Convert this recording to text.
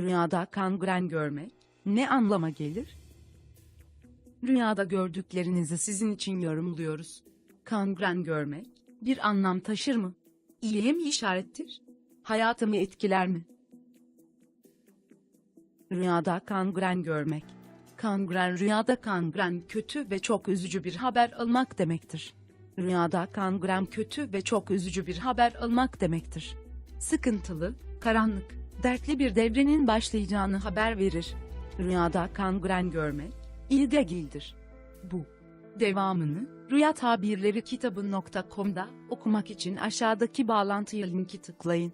Rüyada kangren görmek ne anlama gelir? Rüyada gördüklerinizi sizin için yorumluyoruz. Kangren görmek bir anlam taşır mı? İyiye mi işarettir? Hayatımı etkiler mi? Rüyada kangren görmek. Kangren rüyada kangren kötü ve çok üzücü bir haber almak demektir. Rüyada kangren kötü ve çok üzücü bir haber almak demektir. Sıkıntılı, karanlık, dertli bir devrenin başlayacağını haber verir. Rüyada kangren görmek, iyi değildir. Bu. Devamını, Rüya Tabirleri kitabı.com'da okumak için aşağıdaki bağlantıya linki tıklayın.